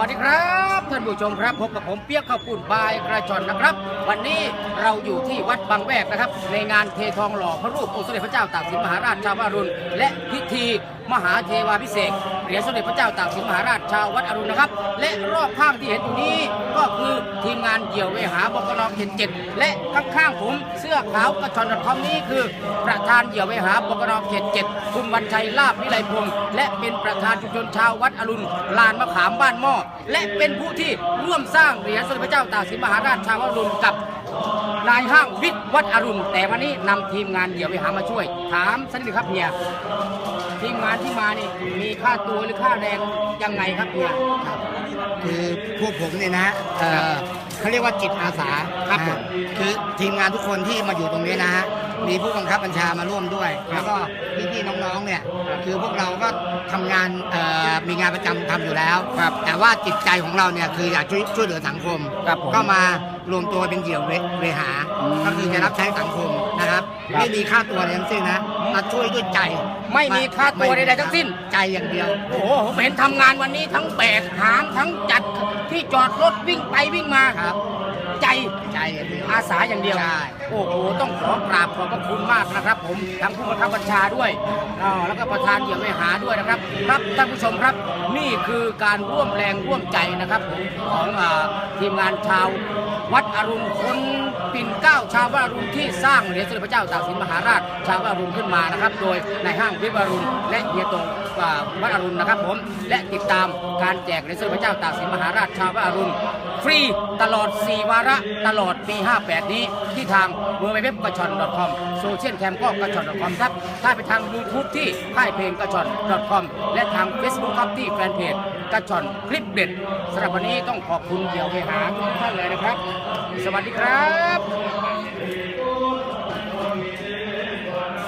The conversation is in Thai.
วัสดีครับท่านผู้ชมครับพบกับผมเปียกข้าวปุ้นบายกระชอนนะครับ วันนี้เราอยู่ที่วัดบางแวกนะครับ ในงานเททองหล่อพระรูปองค์สมเด็จพระเจ้าตากสินมหาราชชาวารุณและพิธีมหาเทวาพิเศษเหรียญสมเด็จพระเจ้าตากสินมหาราชชาววัดอรุณนะครับ และรอบข้างที่เห็นตรงนี้ก็คือทีมงานเดี่ยวเวหาบกนเจ็ดเจ็ดและข้างๆผมเสื้อขาวกระชอนคอมนี้คือ ประธานเดี่ยวเวหาบกนเจ็ดเจ็ดคุณวันชัยลาบวิไลพงศ์และเป็นประธานชุมชนชาววัดอรุณลานมะขามบ้านหม้อและเป็นผู้ที่ร่วมสร้างเหรียญสมเด็จพระเจ้าตากสินมหาราชชาววัดอรุณกับ นายห้างวิทย์วัดอรุณ แต่วันนี้นำทีมงานเดี่ยวไปหามาช่วย ถามสักนิดครับเฮียทีมงานที่มานี่มีค่าตัวหรือค่าแรงยังไงครับเฮีย คือพวกผมเนี่ยนะเอ่อเขาเรียกว่าจิตอาสาครับนะผฮะมคือทีมงานทุกคนที่มาอยู่ตรงนี้นะฮะมีผู้บังคับบัญชามาร่วมด้วย แล้วก็พี่ๆน้องๆเนี่ยคือพวกเราก็ทำงานเอ่อมีงานประจำทำอยู่แล้วครับแต่ว่าจิตใจของเราเนี่ยคืออยากช่วยช่วยเหลือสังคม ครับผม ก็มา รวมตัวเป็นเหยี่ยวเวเวหาอืมก็คือจะรับใช้สังคมนะครับ ครับ ไม่มีค่าตัวอะไรทั้งสิ้นนะมาช่วยด้วยใจไม่มีค่าตัวใดๆทั้งสิ้น ใจอย่างเดียว โอ้โหผมเห็นทำงานวันนี้ทั้งแบกหามทั้งจัดที่จอดรถวิ่งไปวิ่งมาครับ ใจใจอย่างเดียว อาสาอย่างเดียว ใช่ โอ้โห ต้องขอกราบขอบพระคุณมากนะครับ ผมทั้งผู้บังคับบัญชาด้วยอ่าแล้วก็ประธานเดี่ยวไม่หาด้วยนะครับ ครับท่านผู้ชมครับ นี่คือการร่วมแรงร่วมใจนะครับผมของอาทีมงานชาว วัดอรุณคนปิ่นเก้าชาววัดอรุณที่สร้างเหรียญสมเด็จพระเจ้าตากสินมหาราช ชาววัดอรุณขึ้นมานะครับ โดยในห้างวิบอรุณและเฮียตงวัดอรุณนะครับผมและติดตามการแจกเหรียญสมเด็จพระเจ้าตากสินมหาราชชาววัดอรุณฟรีตลอด 4 วาระตลอดปี 58 นี้ที่ทางเว็บเว็บกระชอน .com โซเชียลแคมก็กระชอน .com ครับถ้าไปทาง YouTube ที่ค่ายเพลงกระชอน .com และทาง Facebook ครับที่แฟนเพจกระชอนคลิปเด็ดสำหรับวันนี้ต้องขอบคุณเดี่ยวเวหาทุกท่านเลยนะครับสวัสดีครับ